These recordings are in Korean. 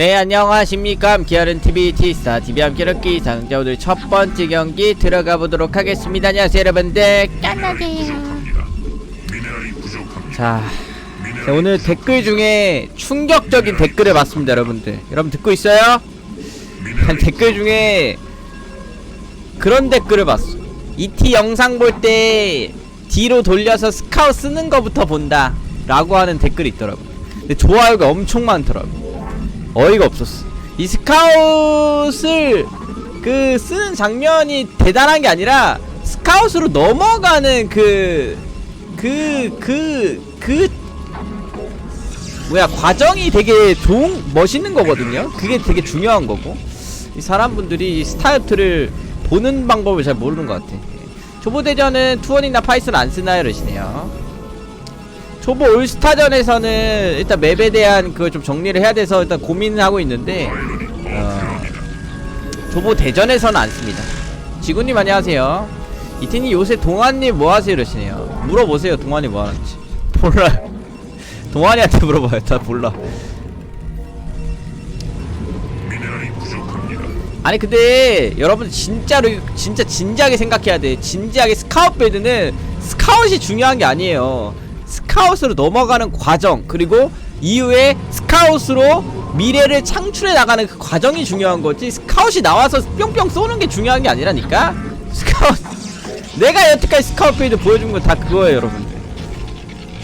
네 안녕하십니까. 기아른 TV 티스타 TV 함께 럭키 상자 오늘 첫 번째 경기 들어가 보도록 하겠습니다. 안녕하세요 여러분들. 안녕하세요. 자, 자, 오늘 댓글 중에 충격적인 댓글을 봤습니다 여러분들. 여러분 듣고 있어요? 한 댓글 중에 그런 댓글을 봤어. ET 영상 볼 때 뒤로 돌려서 스카우 쓰는 거부터 본다 라고 하는 댓글이 있더라고 근데 좋아요가 엄청 많더라고 어이가 없었어 이 스카웃을 그 쓰는 장면이 대단한 게 아니라 스카웃으로 넘어가는 그 그 그 그 뭐야 과정이 되게 좋은 멋있는 거거든요. 그게 되게 중요한 거고 이 사람분들이 이 스타일트를 보는 방법을 잘 모르는 것 같아. 초보 대전은 투원이나 파이썬 안 쓰나요? 이러시네요. 초보 올스타전에서는 일단 맵에 대한 그걸 좀 정리를 해야 돼서 일단 고민을 하고 있는데 어, 초보 대전에서는 안 씁니다. 지구님 안녕하세요. 이태님 요새 동환님 뭐 하세요? 이러시네요. 물어보세요. 동환이 뭐 하는지. 몰라요. 동환이한테 물어봐요. 다 몰라. 아니 근데 여러분 진짜로 진짜 진지하게 생각해야 돼. 진지하게 스카웃 빌드는 스카웃이 중요한 게 아니에요. 스카웃으로 넘어가는 과정 그리고 이후에 스카웃으로 미래를 창출해 나가는 그 과정이 중요한 거지. 스카웃이 나와서 뿅뿅 쏘는 게 중요한 게 아니라니까. 스카웃 내가 여태까지 스카웃 빌드 보여준 건 다 그거예요, 여러분들.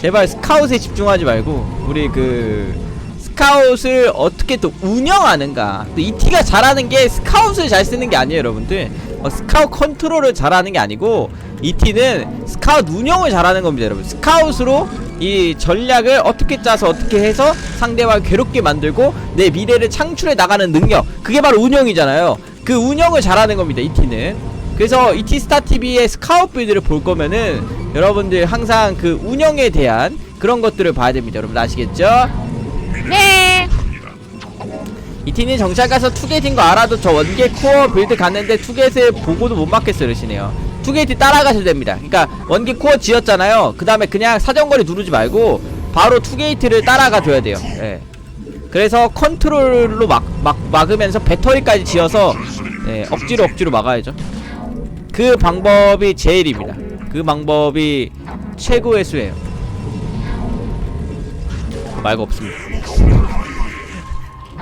제발 스카웃에 집중하지 말고 우리 그 스카웃을 어떻게 또 운영하는가 또 이티가 잘하는 게 스카웃을 잘 쓰는 게 아니에요 여러분들 어, 스카웃 컨트롤을 잘하는 게 아니고 이 티는 스카웃 운영을 잘하는 겁니다 여러분 스카웃으로 이 전략을 어떻게 짜서 어떻게 해서 상대방을 괴롭게 만들고 내 미래를 창출해 나가는 능력 그게 바로 운영이잖아요 그 운영을 잘하는 겁니다 이 티는 그래서 이 티 스타 TV의 스카웃 빌드를 볼 거면은 여러분들 항상 그 운영에 대한 그런 것들을 봐야 됩니다. 여러분 아시겠죠? 네. 이티는 정찰 가서 투게이트인 거 알아도 저 원게 코어 빌드 갔는데 투게이트 보고도 못 맞겠어 이러시네요. 투게이트 따라가셔도 됩니다. 그러니까 원게 코어 지었잖아요. 그 다음에 그냥 사정거리 누르지 말고 바로 투게이트를 따라가 줘야 돼요. 예. 그래서 컨트롤로 막, 막, 막으면서 배터리까지 지어서 예, 억지로 억지로 막아야죠. 그 방법이 제일입니다. 그 방법이 최고의 수예요. 말고 없습니다.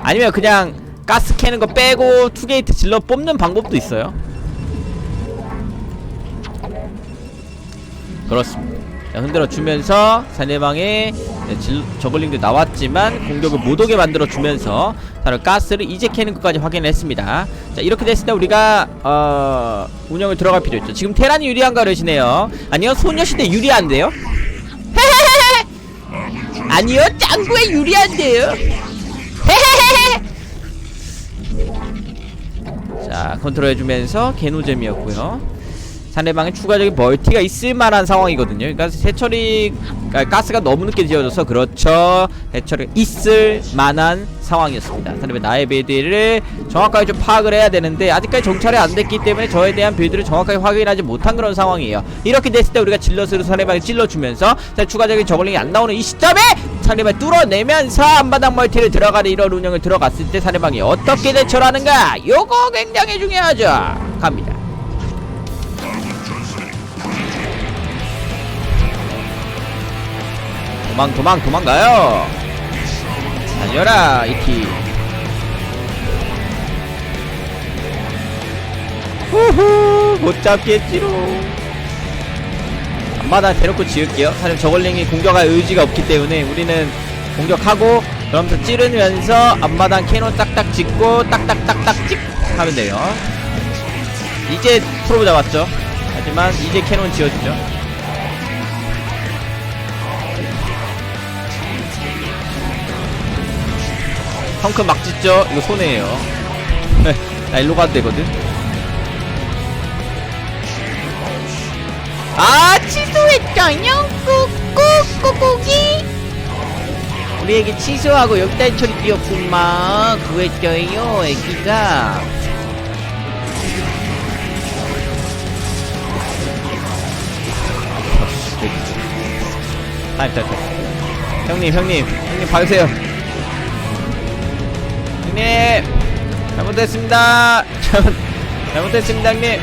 아니면 그냥 가스 캐는 거 빼고 투게이트 질러 뽑는 방법도 있어요. 그렇습니다. 자, 흔들어 주면서 상대방의 네, 질, 저글링도 나왔지만 공격을 못 오게 만들어 주면서 다른 가스를 이제 캐는 것까지 확인을 했습니다. 자 이렇게 됐을 때 우리가 어, 운영을 들어갈 필요 있죠. 지금 테란이 유리한가 그러시네요. 아니요 소녀시대 유리한데요. 아니요 짱구에 유리한데요. 자 컨트롤 해주면서 개노잼이었고요. 상대방에 추가적인 멀티가 있을 만한 상황이거든요. 그러니까 해처리 아, 가스가 너무 늦게 지어져서 그렇죠. 해처리가 있을 만한 상황이었습니다. 상대방 나의 빌드를 정확하게 좀 파악을 해야 되는데 아직까지 정찰이 안 됐기 때문에 저에 대한 빌드를 정확하게 확인하지 못한 그런 상황이에요. 이렇게 됐을 때 우리가 질럿으로 상대방에 찔러주면서 자, 추가적인 저글링이 안 나오는 이 시점에 상대방을 뚫어내면서 한바닥 멀티를 들어가는 이런 운영을 들어갔을 때 상대방이 어떻게 대처를 하는가 요거 굉장히 중요하죠. 갑니다. 도망 도망 도망가요. 달려라 이키. 후후 못 잡겠지롱. 앞마당 대놓고 지을게요. 사실 저걸링이 공격할 의지가 없기 때문에 우리는 공격하고 그러면서 찌르면서 앞마당 캐논 딱딱 짓고 딱딱딱딱 찍 하면 돼요. 이제 프로브 잡았죠? 하지만 이제 캐논 지어주죠 펑크 막 찢죠? 이거 손해예요. 나 일로 가도 되거든. 아 취소했죠요. 꾹꾹꾹꾹이. 우리에게 취소하고 여기다 처리 뛰었구만. 그랬죠요, 애기가. 타임, 타임, 타임. 형님, 형님, 형님, 봐주세요. 형님! 잘못했습니다. 잘못, 잘못했습니다 형님.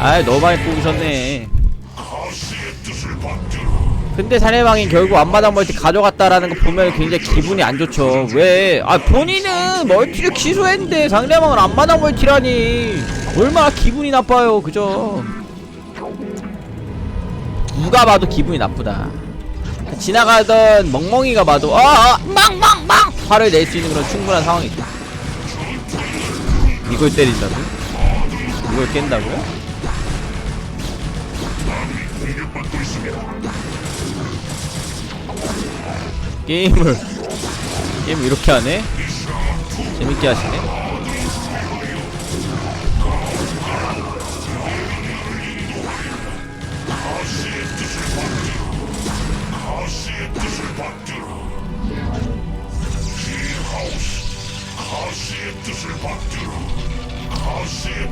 아 너무 많이 뽑으셨네. 근데 사내방이 결국 앞마당 멀티 가져갔다라는 거 보면 굉장히 기분이 안 좋죠. 왜? 아 본인은 멀티를 취소했는데 상대방은 앞마당 멀티라니. 얼마나 기분이 나빠요 그죠 누가 봐도 기분이 나쁘다 지나가던 멍멍이가 봐도 아, 아 멍멍멍 화를 낼 수 있는 그런 충분한 상황이죠 이걸 때린다고? 이걸 깬다고요? 게임을 게임 이렇게 하네? 재밌게 하시네?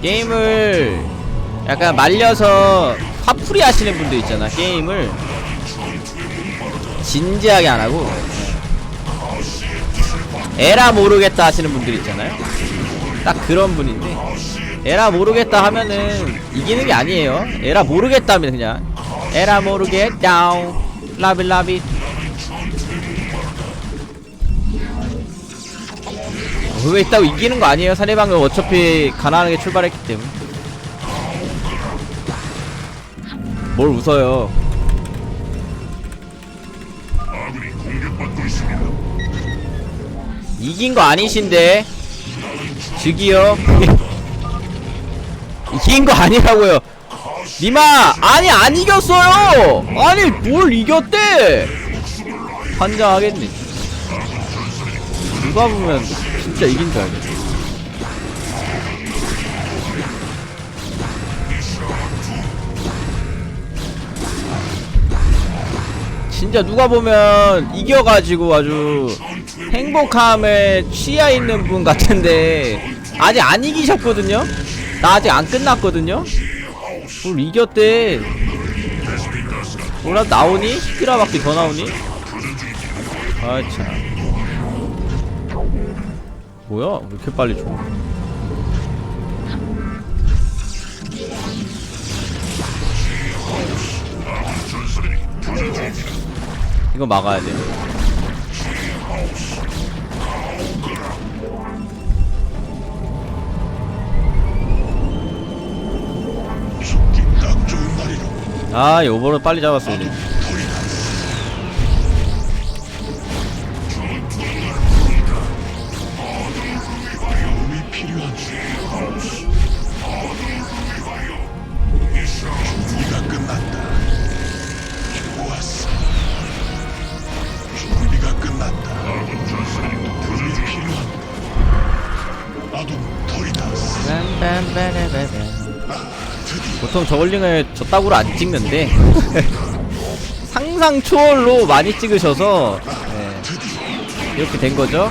게임을 약간 말려서 화풀이 하시는 분들 있잖아 게임을. 진지하게 안 하고. 에라 모르겠다 하시는 분들 있잖아요. 딱 그런 분인데. 에라 모르겠다 하면은 이기는 게 아니에요. 에라 모르겠다 하면 그냥. 에라 모르겠다. 라빌라비 그거 있다고 이기는 거 아니에요? 상대방은 어차피 가난하게 출발했기 때문에. 뭘 웃어요. 이긴 거 아니신데? 즉이요? 이긴 거 아니라고요. 니마 아니 안 이겼어요! 아니 뭘 이겼대! 환장하겠네. 누가 보면 진짜 이긴 줄 알겠네 진짜 누가 보면 이겨가지고 아주 행복함에 취해 있는 분 같은데 아직 안 이기셨거든요? 나 아직 안 끝났거든요? 뭘 이겼대 뭐라 나오니? 10기라밖에 더 나오니? 아참 뭐야? 왜 이렇게 빨리 줘? 이거 막아야 돼. 아, 요번은 빨리 잡았어, 우리. 보통 저글링을 저따구로 안 찍는데 상상 초월로 많이 찍으셔서 네, 이렇게 된 거죠.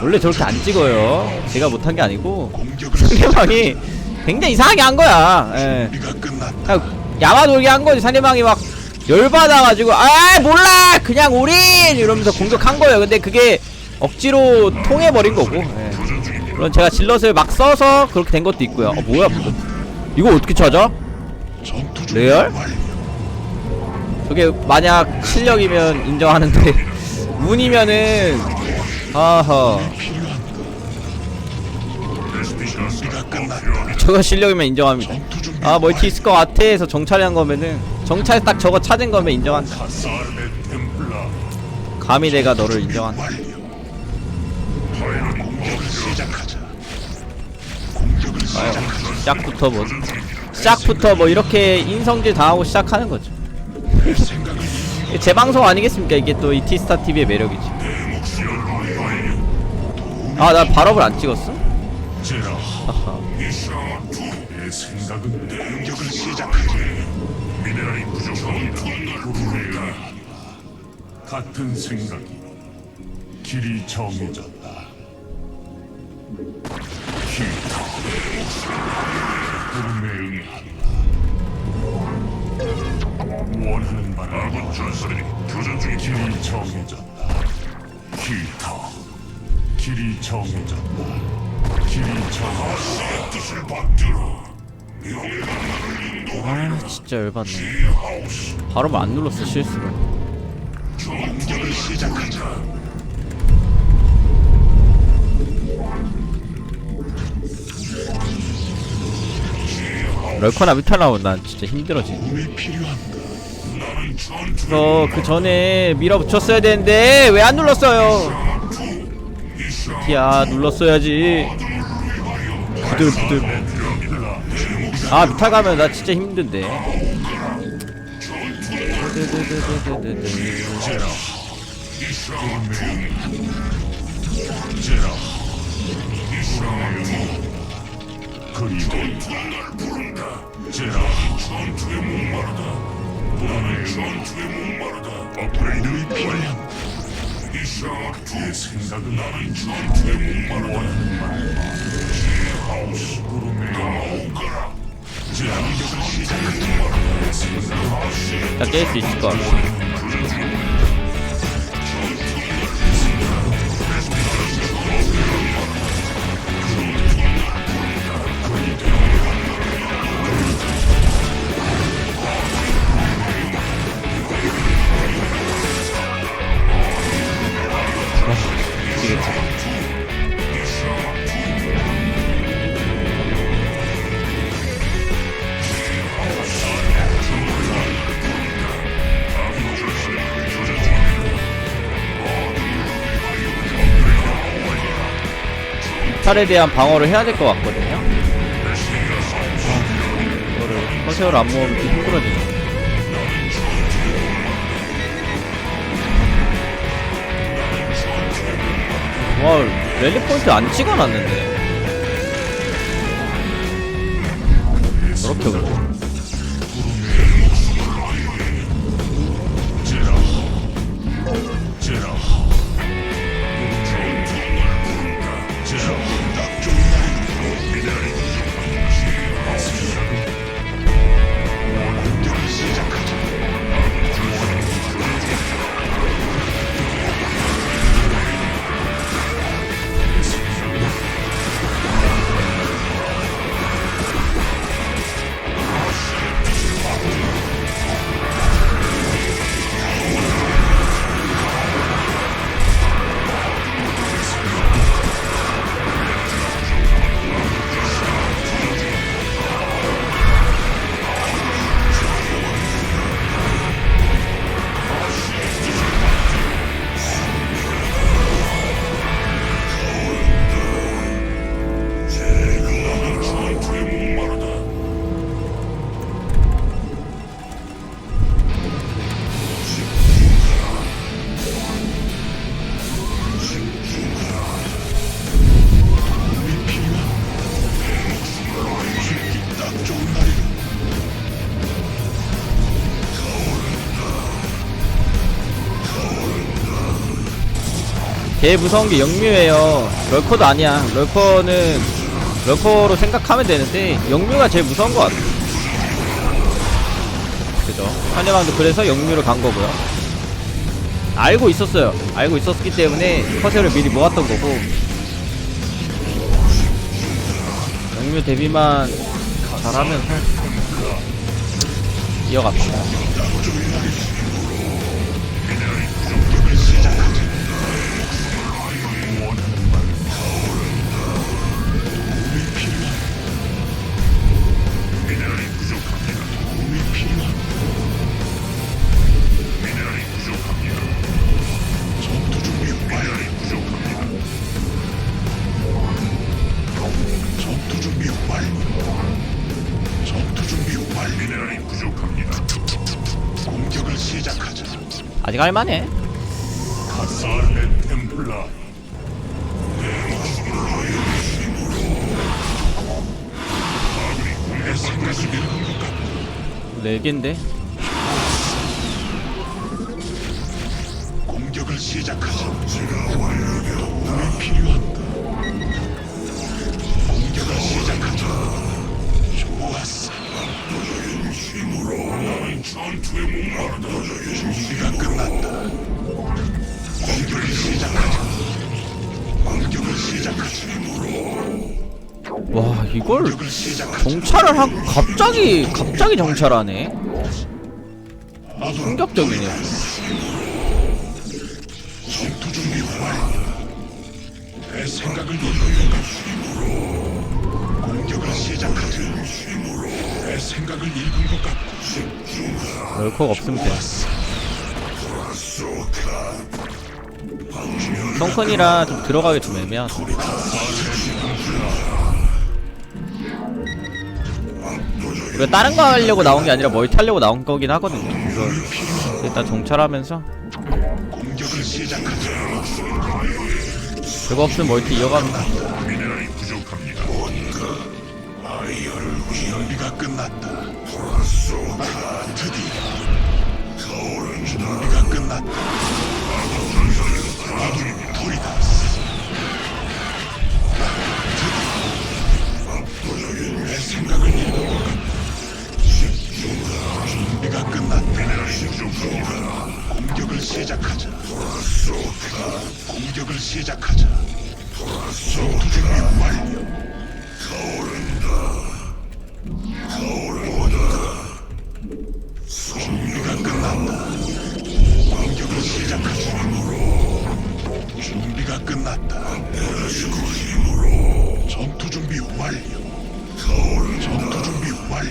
원래 저렇게 안 찍어요. 제가 못한 게 아니고 상대방이 굉장히 이상하게 한 거야. 예. 야마돌게 한 거지. 상대방이 막 열받아가지고 아 몰라 그냥 우린 이러면서 공격한 거예요. 근데 그게 억지로 통해버린 거고. 예. 물론 제가 질럿을 막 써서 그렇게 된 것도 있고요. 어 뭐야 이거? 이거 어떻게 찾아? 레알? 저게 만약 실력이면 인정하는데 운이면은 아하 저거 실력이면 인정합니다. 아 멀티 있을 것 같아 해서 정찰한 거면은 정찰 딱 저거 찾은 거면 인정한다. 감히 내가 너를 인정한다. 아유, 시작부터 뭐 시작부터 뭐 이렇게 인성질 당하고 시작하는 거죠. 생각을 제 방송 아니겠습니까? 이게 또 이 티스타 TV의 매력이지. 아, 나 발업을 안 찍었어? 같은 생각이 길이 정해졌다 기타 원하는 바를 아군 전설이 교전 중에 길이 정해졌다. 히터 길이 정해졌다. 길이 정해졌다. 뜻을 받들어. 아 진짜 열받네 바로 안 눌렀어 실수로 공격을 시작하자. 럴커나 뮤탈 나오면 난 진짜 힘들어 지금 몸이 필요한가? 나는 전투 그래서 그 전에 밀어붙였어야 되는데 왜 안 눌렀어요? 티야 눌렀어야지. 부들부들. 아 뮤탈 가면 나 진짜 힘든데 제라. 제라. 그리고 제라. 전투에 목마르다. 나는 전투에 목마르다. 업그레이드를 필요한. 내 생각은 나는 전투에 목마르다. 원하는 말. 하우스 구름에 오거라. 제라. 공격을 시작하지. 내 생각은 나깰 수 있을 것 같아 뮤탈에 대한 방어를 해야 될 것 같거든요. 아, 이거를 허세어를 안 모으면 좀 힘들어지네 와 랠리 포인트 안 찍어놨는데 걔 무서운 게 영뮤예요. 럴커도 아니야. 럴커는 럴커로 생각하면 되는데 영뮤가 제일 무서운 것 같아. 그죠? 상대방도 그래서 영뮤를 간 거고요. 알고 있었어요. 알고 있었기 때문에 커세를 미리 모았던 거고. 영뮤 데뷔만 잘하면 할- 이어갑시다. 아직 할만해. 네 개인데. 이걸. 정찰을 하고 갑자기 갑자기 정찰하네 충격적이네 전투 준비 완료. 내 생각을 읽어주가. 공격을 시작하자. 내 생각을 읽은 것 같고. 럴커가 없으면 돼 성큰이라 좀 들어가기 좀 애매하다 우리가 다른 거 하려고 나온 게 아니라 멀티 하려고 나온 거긴 하거든요 그래서 일단 정찰하면서. 그거 없으면 멀티 이어갑니다 준비가 끝났다. 드디어 준비가 끝났다. 토리다스. 드디어 내 생각을 같다. 준비가 끝났다. 공격을 시작하자. 공격을 시작하자. 준비 완료. 준비가 끝났다. 공격을 시작하자. 준비가 끝났다. 전투 준비 완료. 전투 준비 완료.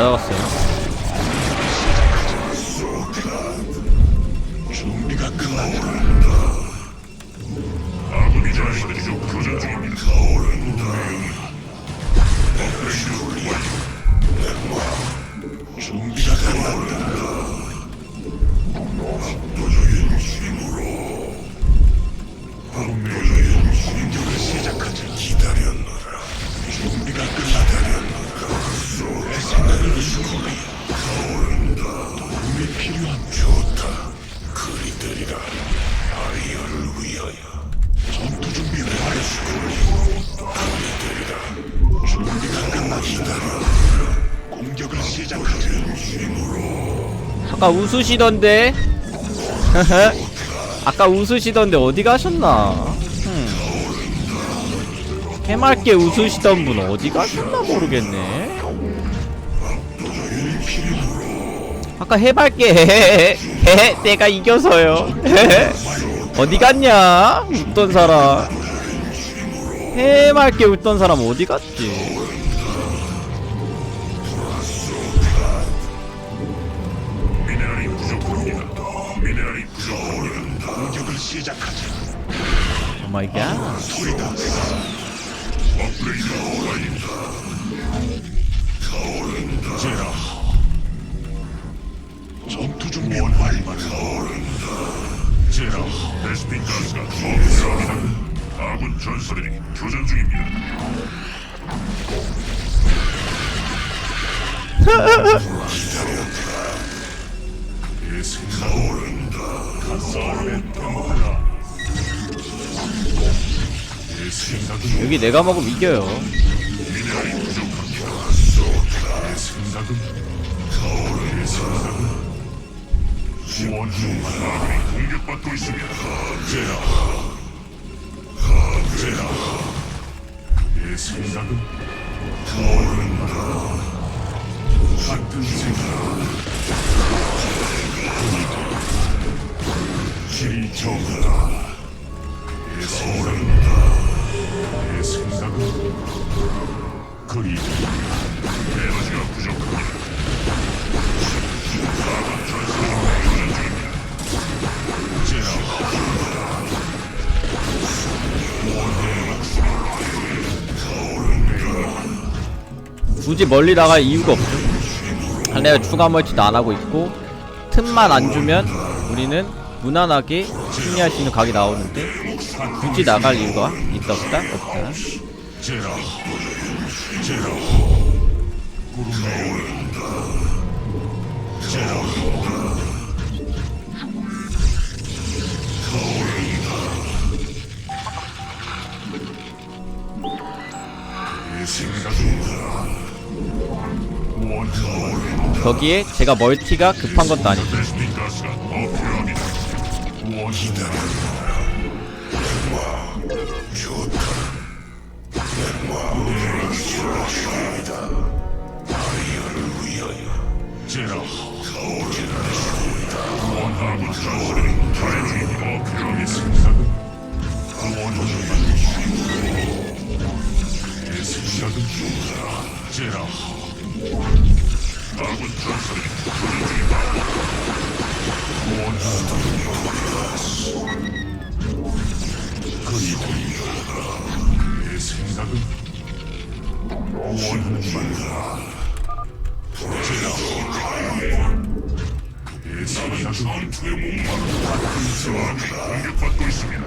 잡았어요 준비가 끝났다. 아까 웃으시던데? 아까 웃으시던데 어디 가셨나? 음. 해맑게 웃으시던 분 어디 가셨나 모르겠네. 아까 해맑게 헤헤 내가 이겨서요. 어디 갔냐? 웃던 사람. 해맑게 웃던 사람 어디 갔지 시작하자. 오 마이 갓 소리다. 업그레이드 완료다. 제라. 전투 준비 완료. 제라 베스핀 가스가 더 필요합니다. 아군 전설이 교전 중입니다. 내 생각은 여기 내가 먹으면 이겨요 공격받고. 정하다. 내 생각은 내 생각은 그리 에너지가. 제라. 굳이 멀리 나갈 이유가 없죠 한 레벨 추가 멀티도 안 하고 있고 틈만 안 주면 우리는 무난하게 승리할 수 있는 각이 나오는데 굳이 나갈 이유가 있다 없다? 없다 거기에 제가 멀티가 급한 것도 아니죠 원하는 제라 원하는 전설이 다른 더 필요한 생각은 원하는 내 생각은 제라 아군 전설이 그리고 있습니다.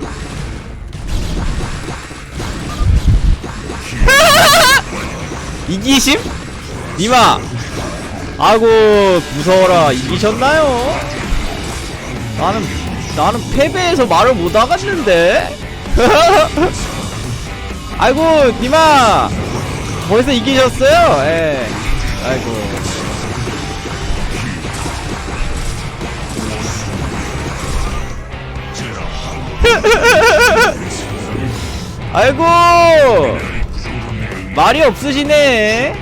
이기심? 니마 아이고 무서워라 이기셨나요? 나는 나는 패배해서 말을 못 하겠는데 아이고 니마 벌써 이기셨어요? 예. 아이고. 아이고. 말이 없으시네.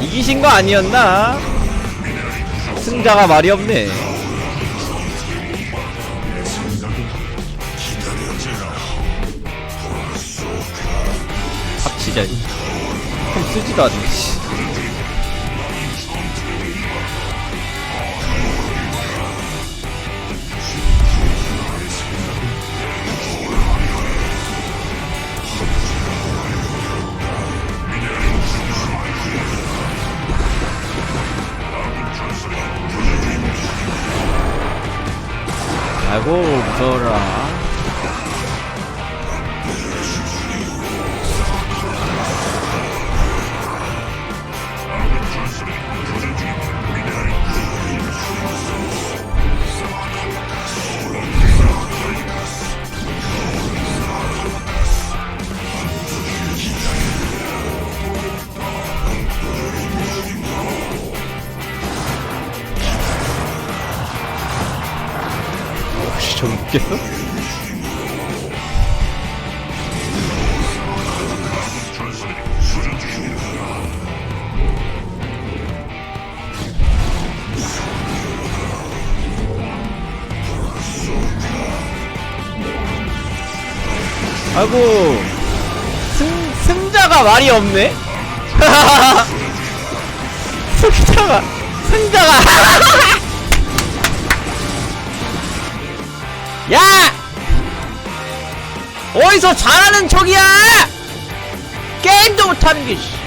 이기신 거 아니었나? 승자가 말이 없네. 합치자. 좀 쓰지도 않네. 씨. 아이고 무서워라. 아이고 승 승자가 말이 없네. 승자가 승자가 야 어디서 잘하는 척이야 게임도 못하는 게 씨.